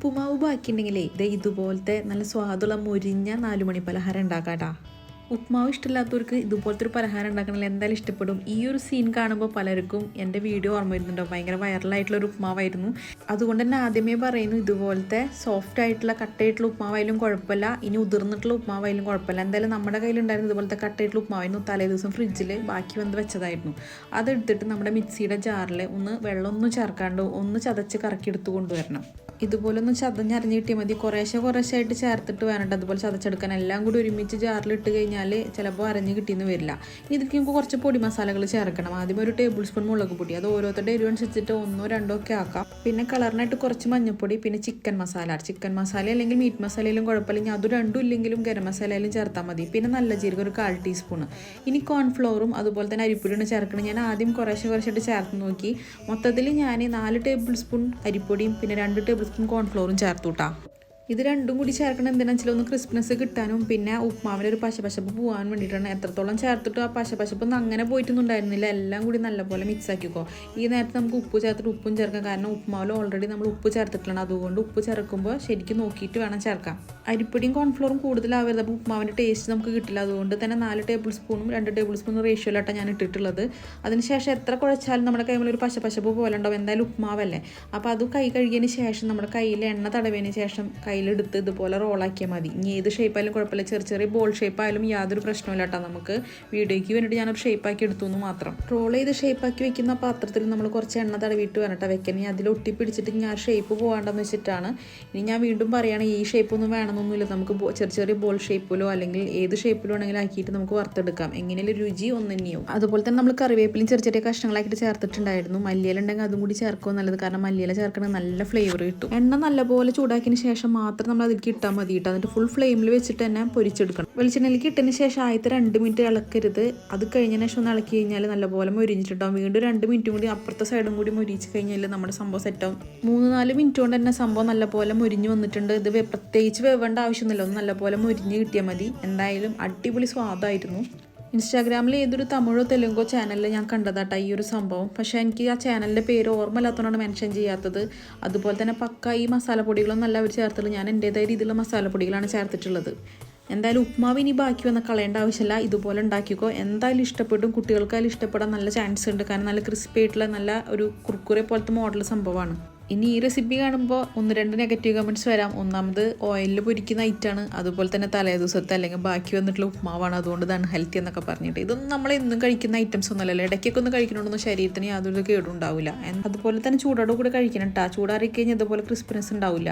ഉപ്പുമാവ് ബാക്കിയുണ്ടെങ്കിലേ ഇത് ഇതുപോലത്തെ നല്ല സ്വാദുള്ള മുരിഞ്ഞ നാലുമണി പലഹാരം ഉണ്ടാക്കാട്ടാ ഉപ്മാവ് ഇഷ്ടമില്ലാത്തവർക്ക് ഇതുപോലത്തെ ഒരു പലഹാരം ഉണ്ടാക്കണമെങ്കിൽ എന്തായാലും ഇഷ്ടപ്പെടും. ഈ ഒരു സീൻ കാണുമ്പോൾ പലർക്കും എന്റെ വീഡിയോ ഓർമ്മ വരുന്നുണ്ടോ. ഭയങ്കര വൈറലായിട്ടുള്ള ഒരു ഉപ്മാവായിരുന്നു അതുകൊണ്ട് തന്നെ ആദ്യമേ പറയുന്നു ഇതുപോലത്തെ സോഫ്റ്റ് ആയിട്ടുള്ള കട്ടയായിട്ടുള്ള ഉപ്മാവായാലും കുഴപ്പമില്ല. ഇനി ഉതിർന്നിട്ടുള്ള ഉപ്മാവായാലും കുഴപ്പമില്ല. എന്തായാലും നമ്മുടെ കയ്യിലുണ്ടായിരുന്ന ഇതുപോലത്തെ കട്ടയായിട്ടുള്ള ഉപ്മാവായിരുന്നു തലേ ദിവസം ഫ്രിഡ്ജിൽ ബാക്കി വന്ന് വെച്ചതായിരുന്നു. അതെടുത്തിട്ട് നമ്മുടെ മിക്സിയുടെ ജാറിൽ ഒന്ന് വെള്ളം ഒന്ന് ചേർക്കാണ്ട് ഒന്ന് ചതച്ച് കറക്കി എടുത്ത് കൊണ്ടുവരണം. ഇതുപോലെ ചതഞ്ഞ് ചതഞ്ഞറിഞ്ഞ് കിട്ടിയാൽ മതി. കുറേശ്ശെ കുറേശ്ശെ ആയിട്ട് ചേർത്തിട്ട് വേണ്ട അതുപോലെ ചതച്ചെടുക്കാൻ എല്ലാം കൂടി ഒരുമിച്ച് ജാറിലിട്ട് കഴിഞ്ഞാൽ ചിലപ്പോൾ അരഞ്ഞ് കിട്ടിയെന്ന് വരില്ല. ഇനി ഇതിലേക്ക് നമുക്ക് കുറച്ച് പൊടി മസാലകൾ ചേർക്കണം. ആദ്യം ഒരു ടേബിൾ സ്പൂൺ മുളക് പൊടി. അത് ഓരോരുത്തരുടെ എരിവ് അനുസരിച്ചിട്ട് ഒന്നോ രണ്ടോ ഒക്കെ ആക്കാം. പിന്നെ കളറിനായിട്ട് കുറച്ച് മഞ്ഞൾപ്പൊടി പിന്നെ ചിക്കൻ മസാല ചിക്കൻ മസാല അല്ലെങ്കിൽ മീറ്റ് മസാലയിലും കുഴപ്പമില്ലെങ്കിൽ അത് രണ്ടും ഇല്ലെങ്കിലും ഗരം മസാലയിലും ചേർത്താൽ മതി. പിന്നെ നല്ല ജീരകം ഒരു കാൽ ടീസ്പൂൺ ഇനി കോൺഫ്ലോറും അതുപോലെ തന്നെ അരിപ്പൊടിയാണ് ചേർക്കണം ഞാൻ ആദ്യം കുറേശ്ശെ കുറച്ചായിട്ട് ചേർത്ത് നോക്കി. മൊത്തത്തിൽ ഞാൻ നാല് ടേബിൾ സ്പൂൺ അരിപ്പൊടിയും പിന്നെ രണ്ട് ടേബിൾ സ്പൂൺ കോൺഫ്ലോറും ചേർത്തുട്ടാ. ഇത് രണ്ടും കൂടി ചേർക്കണം എന്തിനാണെന്ന് വെച്ചാൽ ഒന്ന് ക്രിസ്മസ് കിട്ടാനും പിന്നെ ഉപ്മാവിന്റെ ഒരു പശപശപ്പ് പോകാൻ വേണ്ടിയിട്ടാണ്. എത്രത്തോളം ചേർത്തിട്ട് ആ പശപശപ്പ് ഒന്നും അങ്ങനെ പോയിട്ടൊന്നും ഉണ്ടായിരുന്നില്ല എല്ലാം കൂടി നല്ലപോലെ മിക്സ് ആക്കിക്കോ. ഈ നേരത്തെ നമുക്ക് ഉപ്പ് ചേർത്തിട്ട് ഉപ്പും ചേർക്കാം. കാരണം ഉപ്മാവിൽ ഓൾറെഡി നമ്മൾ ഉപ്പ് ചേർത്തിട്ടുണ്ട് അതുകൊണ്ട് ഉപ്പ് ചേർക്കുമ്പോൾ ശരിക്കും നോക്കിയിട്ട് വേണം ചേർക്കാം. അരിപ്പൊടിയും കോൺഫ്ലോറും കൂടുതലാവരുത്. അപ്പോൾ ഉപ്മാവിന്റെ ടേസ്റ്റ് നമുക്ക് കിട്ടില്ല. അതുകൊണ്ട് തന്നെ നാല് ടേബിൾ സ്പൂണും രണ്ട് ടേബിൾ സ്പൂണും റേഷ്യോയിലായിട്ടാണ് ഞാൻ ഇട്ടിട്ടുള്ളത്. അതിനുശേഷം എത്ര കുഴച്ചാലും നമ്മുടെ കൈമിൽ ഒരു പശപശപ്പ് പോലെ ഉണ്ടാവും എന്തായാലും ഉപ്മാവല്ലേ. അപ്പോൾ അത് കൈ കഴുകിയതിന് ശേഷം നമ്മുടെ കയ്യിൽ എണ്ണ തടവിയതിന് ശേഷം കയ്യിലെടുത്ത് ഇതുപോലെ റോളാക്കിയാൽ മതി. ഇനി ഏത് ഷേപ്പായാലും കുഴപ്പമില്ല. ചെറിയ ചെറിയ ബോൾ ഷേപ്പായാലും യാതൊരു പ്രശ്നമില്ല കേട്ടോ നമുക്ക് വീഡിയോയ്ക്ക് വേണ്ടിയിട്ട് ഞാനൊരു ഷേപ്പാക്കി എടുത്തു എന്ന് മാത്രം. റോൾ ചെയ്ത് ഷേപ്പാക്കി വെക്കുന്ന പാത്രത്തിൽ നമ്മൾ കുറച്ച് എണ്ണ തടവിയിട്ട് വേണം വെക്കാൻ. ഇനി അതിൽ ഒട്ടിപ്പിടിച്ചിട്ട് ഞാൻ ഷേപ്പ് പോകാണ്ടെന്ന് വെച്ചിട്ടാണ് ഇനി ഞാൻ വീണ്ടും പറയുകയാണ് ഈ ഷേപ്പ് ഒന്നും വേണമെന്നൊന്നുമില്ല. നമുക്ക് ചെറിയ ചെറിയ ബോൾ ഷേപ്പിലോ അല്ലെങ്കിൽ ഏത് ഷേപ്പിലോ ആണെങ്കിലും ആക്കിയിട്ട് നമുക്ക് വറുത്തെടുക്കാം. എങ്ങനെയുള്ള രുചി ഒന്ന് അതുപോലെ തന്നെ നമ്മൾ കറിവേപ്പിലും ചെറിയ ചെറിയ കഷ്ണങ്ങളാക്കിയിട്ട് ചേർത്തിട്ടുണ്ടായിരുന്നു. മല്ലിയില ഉണ്ടെങ്കിൽ അതും കൂടി ചേർക്കുമോ നല്ലത്. കാരണം മല്ലിയില ചേർക്കണമെങ്കിൽ നല്ല ഫ്ലേവർ കിട്ടും. എണ്ണ നല്ലപോലെ ചൂടാക്കിയതിന് ശേഷം നമ്മൾ അതിലേക്ക് ഇട്ടാൽ മതി കേട്ടോ. എന്നിട്ട് ഫുൾ ഫ്ലെയിമിൽ വെച്ചിട്ട് തന്നെ പൊരിച്ചെടുക്കണം. വെളിച്ചെണ്ണയിലേക്ക് ഇട്ടതിന് ശേഷം ആദ്യത്തെ രണ്ട് മിനിറ്റ് ഇളക്കരുത്. അത് കഴിഞ്ഞതിന് ശേഷം ഒന്ന് ഇളക്കി കഴിഞ്ഞാൽ നല്ലപോലെ മൊരിഞ്ഞിട്ടുണ്ടാവും വീണ്ടും രണ്ട് മിനിറ്റും കൂടി അപ്പുറത്തെ സൈഡും കൂടി മൊരിച്ച് കഴിഞ്ഞാൽ നമ്മുടെ സംഭവം സെറ്റാവും മൂന്ന് നാല് മിനിറ്റ് കൊണ്ട് തന്നെ സംഭവം നല്ലപോലെ മൊരിഞ്ഞ് വന്നിട്ടുണ്ട്. ഇത് പ്രത്യേകിച്ച് വേവേണ്ട ആവശ്യമൊന്നുമില്ല. ഒന്ന് നല്ലപോലെ മൊരിഞ്ഞ് കിട്ടിയാൽ മതി. എന്തായാലും അടിപൊളി സ്വാദായിരുന്നു. ഇൻസ്റ്റാഗ്രാമിൽ ഏതൊരു തമിഴോ തെലുങ്കോ ചാനലിൽ ഞാൻ കണ്ടതാട്ടോ ഈ ഒരു സംഭവം. പക്ഷേ എനിക്ക് ആ ചാനലിന്റെ പേര് ഓർമ്മയില്ലാത്തതുകൊണ്ടാണ് മെൻഷൻ ചെയ്യാത്തത്. അതുപോലെ തന്നെ പക്ക ഈ മസാലപ്പൊടികളൊന്നും അല്ല അവർ ചേർത്തുള്ളൂ ഞാൻ എന്റേതായ രീതിയിലുള്ള മസാലപ്പൊടികളാണ് ചേർത്തിട്ടുള്ളത്. എന്തായാലും ഉപ്മാവ് ഇനി ബാക്കി വന്ന് കളയേണ്ട ആവശ്യമില്ല. ഇതുപോലെ ഉണ്ടാക്കിക്കോ. എന്തായാലും ഇഷ്ടപ്പെടും. കുട്ടികൾക്കായാലും ഇഷ്ടപ്പെടാൻ നല്ല ചാൻസ് ഉണ്ട്. കാരണം നല്ല ക്രിസ്പി ആയിട്ടുള്ള നല്ല ഒരു കുർക്കുറെ പോലത്തെ മോഡൽ സംഭവമാണ്. ഇനി ഈ റെസിപ്പി കാണുമ്പോൾ ഒന്ന് രണ്ട് നെഗറ്റീവ് കമന്റ്സ് വരാം. ഒന്നാമത് ഓയിലിൽ പൊരിക്കുന്ന ഐറ്റാണ് അതുപോലെ തന്നെ തലേ ദിവസത്തെ അല്ലെങ്കിൽ ബാക്കി വന്നിട്ടുള്ള ഉപ്മാവാണ്. അതുകൊണ്ട് ഇതാണ് ഹെൽത്തി എന്നൊക്കെ പറഞ്ഞിട്ട്. ഇതൊന്നും നമ്മൾ എന്നും കഴിക്കുന്ന ഐറ്റംസ് ഒന്നുമല്ലല്ലോ ഇടയ്ക്കൊക്കെ ഒന്ന് കഴിക്കണമെന്നൊന്നും ശരീരത്തിന് യാതൊരു കേടും ഉണ്ടാവില്ല. അതുപോലെ തന്നെ ചൂടോടെ കൂടെ കഴിക്കണം കേട്ടോ ചൂടാറി കഴിഞ്ഞാൽ ഇതുപോലെ ക്രിസ്പിനെസ് ഉണ്ടാവില്ല.